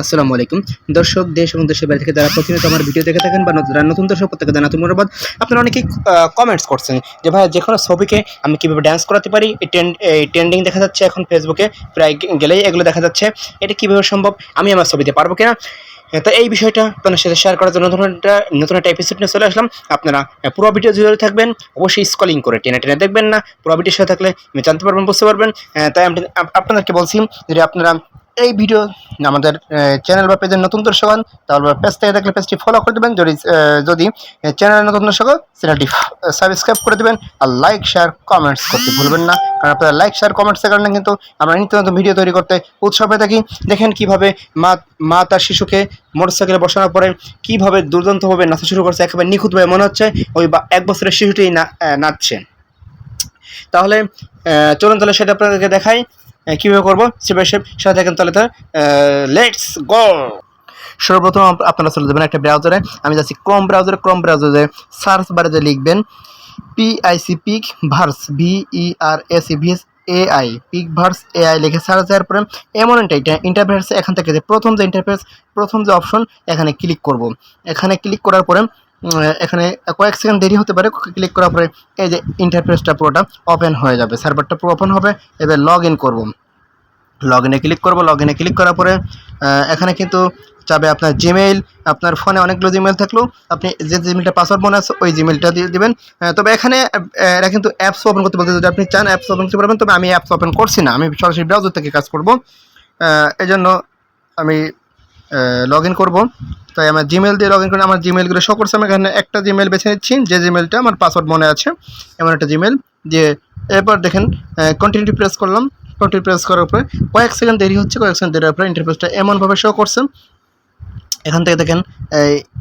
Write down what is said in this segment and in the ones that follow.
আসসালামু আলাইকুম। দর্শক, দেশ এবং দেশের বাইরে থেকে যারা প্রতিনিয়ত আমার ভিডিও দেখে থাকেন বা নতুন- দর্শক প্রত্যেকে জানাতুন ধন্যবাদ আপনারা অনেকেই কমেন্টস করছেন যে, ভাই, যে কোনো ছবিকে আমি কীভাবে ড্যান্স করাতে পারি? এই ট্রেন্ড ট্রেন্ডিং দেখা যাচ্ছে এখন ফেসবুকে প্রায় গেলেই এগুলো দেখা যাচ্ছে। এটা কীভাবে সম্ভব? আমি আমার ছবিতে পারব কিনা? তো এই বিষয়টা আপনার সাথে শেয়ার করার জন্য নতুন একটা নতুন একটা এপিসোড নিয়ে চলে আসলাম। আপনারা পুরো ভিডিও জুড়ে থাকবেন। অবশ্যই স্কলিং করে টেনে টেনে দেখবেন না। পুরো ভিডিওর সাথে থাকলে জানতে পারবেন, বুঝতে পারবেন। তাই আমি আপনাদেরকে বলছি যদি আপনারা এই ভিডিও আমাদের চ্যানেল বা পেজের নতুন দর্শক হন, তাহলে পেজ থেকে দেখলে পেজটি ফলো করে দেবেন। যদি যদি চ্যানেলের নতুন দর্শক চ্যানেলটি সাবস্ক্রাইব করে দেবেন আর লাইক শেয়ার কমেন্টস করতে ভুলবেন না। কারণ আপনারা লাইক শেয়ার কমেন্টসের কারণে কিন্তু আমরা নিত্য নতুন ভিডিও তৈরি করতে উৎসাহ পেয়ে থাকি। দেখেন কীভাবে মা মা তার শিশুকে মোটরসাইকেলে বসানোর পরে কীভাবে দুর্দান্তভাবে নাচা শুরু করছে, একেবারে নিখুঁতভাবে মনে হচ্ছে। ওই বা এক বছরের শিশুটি না নাচছে। তাহলে চলুন তাহলে সেটা আপনাদেরকে দেখাই। কীভাবে করব স্টেপ বাই স্টেপ সেটা দেখেন তাহলে তার লেটস গো সর্বপ্রথম আপ- আপনারা চলে যাবেন একটা ব্রাউজারে আমি যাচ্ছি ক্রোম ব্রাউজারে ক্রোম ব্রাউজারে সার্চ বারে যে লিখবেন PIC pic verse V E R S E VS AI pic verse AI লিখে সার্চ দেওয়ার পরে এমন একটা ইন্টারফেস এখান থেকে যে প্রথম যে ইন্টারফেস প্রথম যে অপশন এখানে ক্লিক করব এখানে ক্লিক করার পরে এখানে কয়েক সেকেন্ড দেরি হতে পারে ক্লিক করার পরে এই যে ইন্টারফেসটা পুরোটা ওপেন হয়ে যাবে। সার্ভারটা পুরো ওপেন হবে, এবার লগ ইন করব। লগ ইনে ক্লিক করব লগ ইনে ক্লিক করার পরে এখানে কিন্তু চাবে আপনার জিমেইল আপনার ফোনে অনেকগুলো জিমেইল থাকলেও আপনি যে জিমেলটা পাসওয়ার্ড মনে আছে, ওই জিমেলটা দিয়ে দিবেন। তবে এখানে এরা কিন্তু অ্যাপস ওপেন করতে বলতে যদি আপনি চান অ্যাপস ওপেন করতে পারবেন, তবে আমি অ্যাপস ওপেন করছি না, আমি সরাসরি ব্রাউজার থেকে কাজ করব। এই জন্য আমি লগ ইন করব। তাই আমার জিমেল দিয়ে লগ ইন করে আমার জিমেলগুলো শো করছে। আমি এখানে একটা জিমেল বেছে নিচ্ছি। যে জিমেলটা আমার পাসওয়ার্ড মনে আছে, এমন একটা জিমেল দিয়ে এরপর দেখেন কন্টিনিউ প্রেস করলাম। কন্টিনিউ প্রেস করার পরে কয়েক সেকেন্ড দেরি হচ্ছে। কয়েক সেকেন্ড দেরি পরে এমনভাবে শো করছে। এখান থেকে দেখেন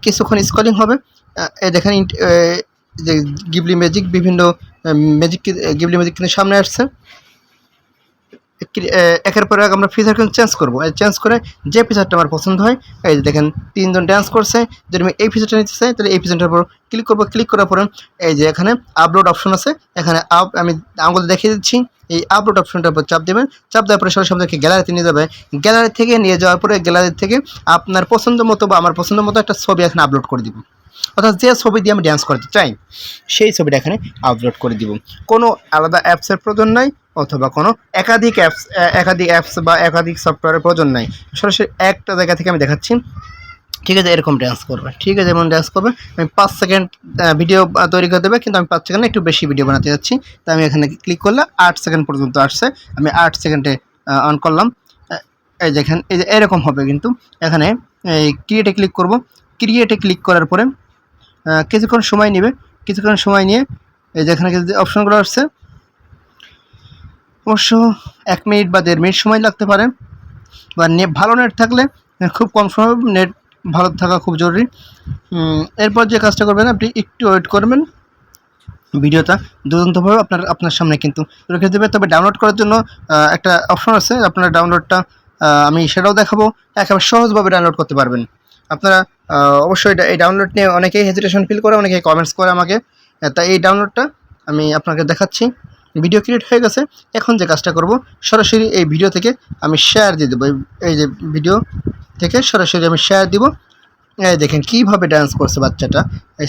কিছুক্ষণ স্কলিং হবে। এই দেখেন যে গিবলি ম্যাজিক বিভিন্ন ম্যাজিক গিবলি ম্যাজিক কিন্তু সামনে আসছে। একের পর এক আমরা ফিচার কিন্তু চেঞ্জ করব। চেঞ্জ করে যে ফিচারটা আমার পছন্দ হয়, এই যে দেখেন তিনজন ড্যান্স করছে, যদি আমি এই ফিচারটা নিতে চাই, তাহলে এই ফিচারটার উপর ক্লিক করব। ক্লিক করার পরে এই যে এখানে আপলোড অপশন আছে, এখানে আপ আমি আঙুল দেখিয়ে দিচ্ছি। এই আপলোড অপশনটার উপর চাপ দেবেন। চাপ দেওয়ার পরে সরাসরি আপনাকে গ্যালারিতে নিয়ে যাবে। গ্যালারি থেকে নিয়ে যাওয়ার পরে গ্যালারি থেকে আপনার পছন্দ মতো বা আমার পছন্দ মতো একটা ছবি এখানে আপলোড করে দিব অর্থাৎ যে ছবি দিয়ে আমি ড্যান্স করতে চাই, সেই ছবিটা এখানে আপলোড করে দিব। কোনো আলাদা অ্যাপসের প্রয়োজন নাই, অথবা কোনো একাধিক অ্যাপস একাধিক অ্যাপস বা একাধিক সফটওয়্যারের প্রয়োজন নাই। সরাসরি একটা জায়গা থেকে আমি দেখাচ্ছি। ঠিক আছে, এরকম ড্যান্স করবে। ঠিক আছে, যেমন ড্যান্স করবে, আমি পাঁচ সেকেন্ড ভিডিও তৈরি করে দেবে, কিন্তু আমি পাঁচ সেকেন্ড একটু বেশি ভিডিও বানাতে যাচ্ছি। তো আমি এখানে ক্লিক করলে আট সেকেন্ড পর্যন্ত আসছে। আমি আট সেকেন্ডে অন করলাম। এই দেখেন এই যে এরকম হবে কিন্তু। এখানে, এই ক্রিয়েটে ক্লিক করব। ক্রিয়েটে ক্লিক করার পরে কিছুক্ষণ সময় নেবে। কিছুক্ষণ সময় নিয়ে এই যেখানে অপশনগুলো আসছে। অবশ্য এক মিনিট বা দেড় মিনিট সময় লাগতে পারে। বা নেট ভালো নেট থাকলে খুব কম সময় নেট ভালো থাকা খুব জরুরি। এরপর যে কাজটা করবেন, আপনি একটু ওয়েট করবেন। ভিডিওটা দুরন্তভাবে আপনার আপনার সামনে কিন্তু রেখে দেবে। তবে ডাউনলোড করার জন্য একটা অপশন আছে। আপনার ডাউনলোডটা আমি সেটাও দেখাবো। একেবারে সহজভাবে ডাউনলোড করতে পারবেন। আপনারা অবশ্যই এই ডাউনলোড নিয়ে অনেকেই হেজিটেশন ফিল করে, অনেকেই কমেন্টস করে আমাকে। তাই এই ডাউনলোডটা আমি আপনাকে দেখাচ্ছি। ভিডিও ক্রিয়েট হয়ে গেছে। এখন যে কাজটা করব, সরাসরি এই ভিডিও থেকে আমি শেয়ার দিয়ে দেবো। এই- এই যে ভিডিও থেকে সরাসরি আমি শেয়ার দিব। এই দেখেন কীভাবে ডান্স করছে বাচ্চাটা।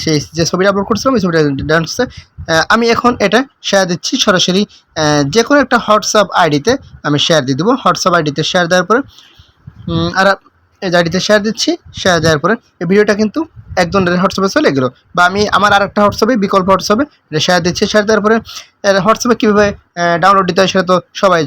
সেই যে ছবিটা আপলোড করছিলাম ওই ছবিটা ডান্স করছে। আমি এখন এটা শেয়ার দিচ্ছি সরাসরি যে কোনো একটা হোয়াটসঅ্যাপ আইডিতে আমি শেয়ার দিয়ে দেবো। হোয়াটসঅ্যাপ আইডিতে শেয়ার দেওয়ার পরে আর এই জায়গাটিতে শেয়ার দিচ্ছি শেয়ার দেওয়ার পরে এই ভিডিওটা কিন্তু একজনের হোয়াটসঅ্যাপে চলে গেলো। বা আমি আমার আর একটা হোয়াটসঅ্যাপে, বিকল্প হোয়াটসঅ্যাপে শেয়ার দিচ্ছি শেয়ার দেওয়ার পরে হোয়াটসঅ্যাপে কীভাবে ডাউনলোড দিতে হয় সেটা তো সবাই